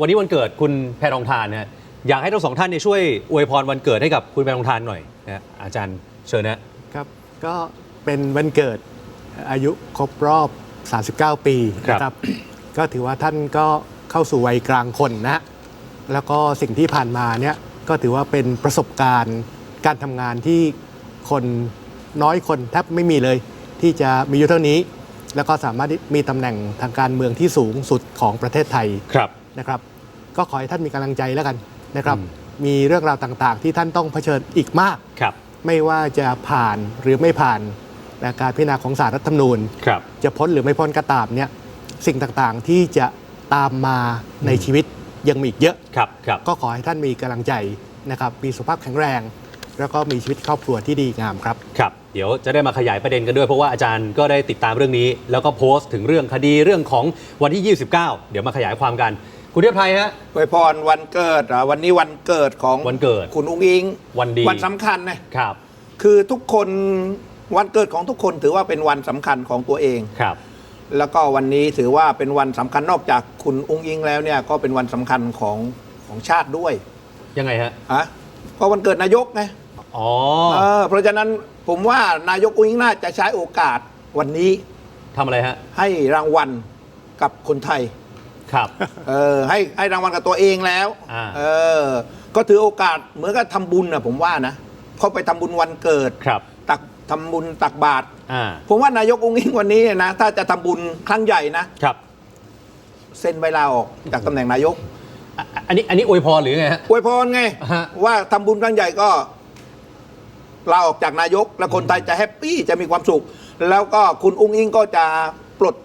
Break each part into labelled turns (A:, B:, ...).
A: วันนี้วันเกิดคุณแพรทองทานนะฮะอยากให้ทั้งสองท่านเนี่ยช่วยอวยพรวันเกิดให้กับคุณแพรทองทานหน่อยนะฮะอาจารย์เชิญนะ
B: ครับก็เป็นวันเกิดอายุครบรอบ 39 ปีนะครับ ก็ถือว่าท่านก็เข้าสู่วัยกลางคนนะแล้วก็สิ่งที่ผ่านมาเนี่ยก็ถือว่าเป็นประสบการณ์การทำงานที่คนน้อยคนแทบไม่มีเลย ที่จะมีอยู่เท่านี้ แล้วก็สามารถมีตำแหน่งทางการเมืองที่สูงสุดของประเทศไทย
A: ครับ
B: นะครับ ก็ขอให้ท่านมีกำลังใจแล้วกันนะครับ
A: อืม
B: มีเรื่องราวต่างๆ ที่ท่านต้องเผชิญอีกมาก
A: ครับ
B: ไม่ว่าจะผ่านหรือไม่ผ่านนะการพิจารณาของสารรัฐธรรมนูญ
A: ครับ
B: จะพ้นหรือไม่พ้นก็ตามเนี่ยสิ่งต่างๆที่จะตามมาในชีวิตยังมีอีกเยอะ
A: ครับ ครับ
B: ก็ขอให้ท่านมีกำลังใจนะครับมีสุขภาพแข็งแรง แล้วก็มีชีวิตครอบครัวที่ดีงามครับ
A: ครับ เดี๋ยวจะได้มาขยายประเด็นกันด้วยเพราะว่าอาจารย์ก็ได้ติดตามเรื่องนี้ แล้วก็โพสต์ถึงเรื่องคดีเรื่องของวันที่ 29 เดี๋ยวมาขยายความกัน คุณเทพไทยฮะ
C: อวยพรวันเกิดอะวันนี้วันเกิดของ
A: วันเกิด
C: คุณอุ้งอิง
A: วันดี
C: วันสำคัญนะครับ คือทุกคนวันเกิดของทุกคนถือว่าเป็นวันสำคัญของตัวเอง
A: ครับ
C: แล้วก็วันนี้ถือว่าเป็นวันสำคัญนอกจากคุณอุ้งอิงแล้วเนี่ยก็เป็นวันสำคัญของของชาติด้วย
A: ยังไงฮะ
C: อะก็วันเกิดนายกไง
A: อ๋อ
C: เออเพราะฉะนั้นผมว่านายกอุ้งอิงน่าจะใช้โอกาสวันนี้
A: ทำอะไรฮะ
C: ให้รางวัลกับคนไทย
A: ครับ
C: เออให้ให้รางวัลกับตัวเองแล้ว
A: อ่า
C: เออ ก็ถือโอกาสเหมือนกับทำบุญนะผมว่านะเขาไปทำบุญวันเกิด
A: ครับ
C: ตักทำบุญตักบาตร
A: อ่า
C: ผมว่านายกองค์อิงวันนี้เนี่ยนะถ้าจะทำบุญครั้งใหญ่นะครับเซ็นใบลาออกจากตำแหน่งนายก
A: อะอันนี้อันนี้อวยพรหรือไงฮะ
C: อวยพรไง
A: ฮะ
C: ว่าทำบุญครั้งใหญ่ก็ลาออกจากนายก แล้วคนไทยจะแฮปปี้จะมีความสุข แล้วก็คุณอุ้งอิงก็จะปลด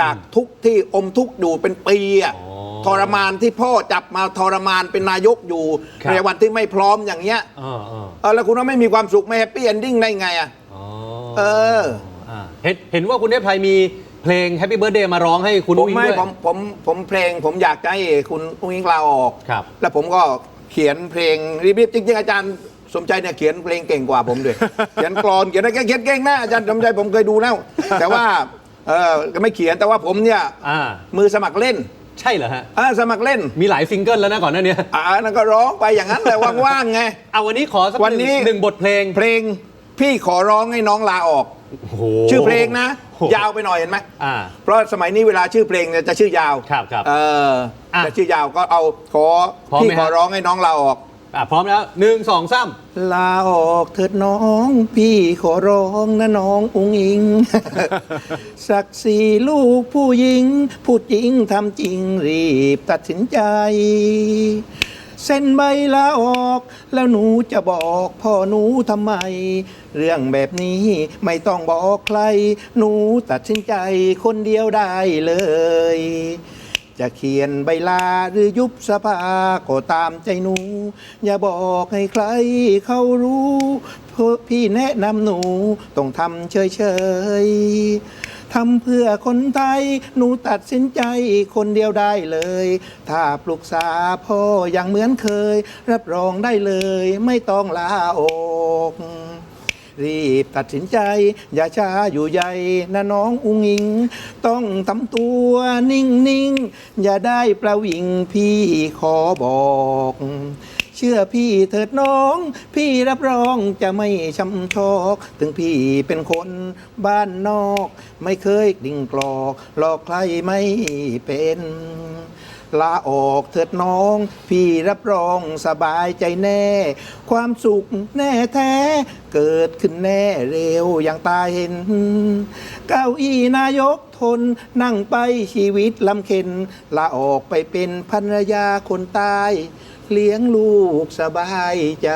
C: จากทุกข์ที่อมทุกข์อยู่เป็นปีอะ
A: อ๋อ
C: ทรมานที่พ่อจับมาทรมานเป็นนายกอยู่
A: ครับ
C: ในวันที่ไม่พร้อมอย่างเงี้ย
A: เออเออ
C: เออแล้วคุณว่าไม่มีความสุขไม่แฮปปี้เอนดิ้งได้ไงอะ
A: อ๋อ
C: เออ
A: อ่าเห็นเห็นว่าคุณเทพไทยมีเพลง Happy Birthday มาร้องให้คุณ
C: ผ
A: อุ้
C: ม
A: งอิง
C: ไม่
A: ด้วย
C: ผมผมผมเพลงผมอยากจะให้คุณอุ้งอิงลาออก
A: ครับ
C: แล้วผมก็เขียนเพลงรีบๆจริงๆอาจารย์สมใจเนี่ยเขียนเพลงเก่งกว่าผมด้วย เขียนกรอนเขียนอะไรเขียนเก่งนะอาจารย์สมใจผมเคยดูแล้ว แต่ว่า เออก็ไม่เขียนแต่ว่าผมเนี่ย
A: อ่า
C: มือสมัครเล่น
A: ใช่เหรอฮะ
C: อ่าสมัครเล่น
A: มีหลายซิงเกิลแล้วนะก่อนหน้านี้
C: อ่านั่นก็ร้องไปอย่างนั้นแหละว่างๆไง
A: เอาวันนี้ขอสัก
C: วันนี้
A: หงหนึ่งบทเพลง
C: เพลงพี่ขอร้องให้น้องลาออก
A: โอ้โห
C: ชื่อเพลงนะ
A: โอ้โห
C: ยาวไปหน่อยเห็นไหม
A: อ่า
C: เพราะสมัยนี้เวลาชื่อเพลงเนี่ยจะชื่อยาว
A: ครับครับ
C: เออ
A: อะ
C: จะชื่อยาวก็เอาขอ
A: พร้อมไหม
C: พี่ขอ
A: ฮะ
C: ร้องให้น้องลาออก
A: อะพร้อมแล้วหนึ่งสองสาม
C: ลาออกเถิดน้อง พี่ขอร้องนะน้องอุงอิงสักสีลูกผู้หญิง พูดจริงทำจริงรีบตัดสินใจ เส้นใบลาออก แล้วหนูจะบอกพ่อหนูทำไม เรื่องแบบนี้ไม่ต้องบอกใคร หนูตัดสินใจคนเดียวได้เลย จะเขียนใบลาหรือยุบสภาก็ตามใจหนู อย่าบอกให้ใครเขารู้เพราะพี่แนะนำหนูต้องทำเฉยๆทำเพื่อคนไทย หนูตัดสินใจคนเดียวได้เลย ถ้าปรึกษาพ่ออย่างเหมือนเคย รับรองได้เลย ไม่ต้องลาออก รีบตัดสินใจ อย่าช้าอยู่ใหญ่นะน้องอุงอิง ต้องทำตัวนิ่งๆอย่าได้ประวิงพี่ขอบอก เชื่อพี่เถิดน้อง พี่รับรองจะไม่ช้ำชอก ถึงพี่เป็นคนบ้านนอก ไม่เคยดิ่งกลอกหลอกใครไม่เป็น ลาออกเถิดน้อง พี่รับรองสบายใจแน่ ความสุขแน่แท้ เกิดขึ้นแน่เร็วอย่างตาเห็น เก้าอี้นายกทนนั่งไปชีวิตลำเค็นลาออกไปเป็นภรรยาคนตายเลี้ยงลูกสบายใจ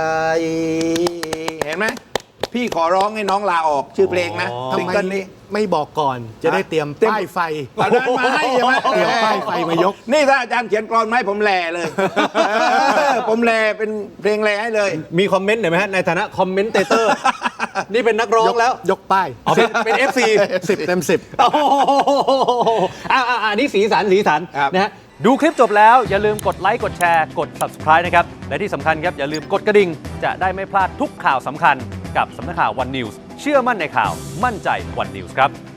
C: เห็นไหม พี่ขอร้องให้น้องลาออกชื่อเพลงนะ
A: อ๋อ
C: ซิงเกิลนี้
B: ไม่บอกก่อนจะได้เตรียม
C: เตรียม
B: ป้ายไฟ
C: เอาเดินมาให้ใช่ไหม
B: เตรียมป้ายไฟมายก
C: นี่ถ้าอาจารย์เขียนกรอนมาให้ผมแลเลยเออผมแลเป็นเพลงแลให้เลย
A: มีคอมเมนต์หน่อยไหมฮะ ในฐานะคอมเมนเตเตอร์ นี่เป็นนักร้องแล้ว
B: ยกป้าย
A: อ๋อเป็นเป็น FC
B: สิบเต็มสิบ
A: โอ้โหอ่าอ่าอันนี้สีสันสีสัน
C: ครับ
A: นะฮะ ดูคลิปจบแล้วอย่าลืมกดไลค์กดแชร์กด subscribe นะครับ และที่สำคัญครับ อย่าลืมกดกระดิ่ง จะได้ไม่พลาดทุกข่าวสำคัญ กับสำนักข่าววันนิวส์เชื่อมั่นในข่าวมั่นใจวันนิวส์ครับ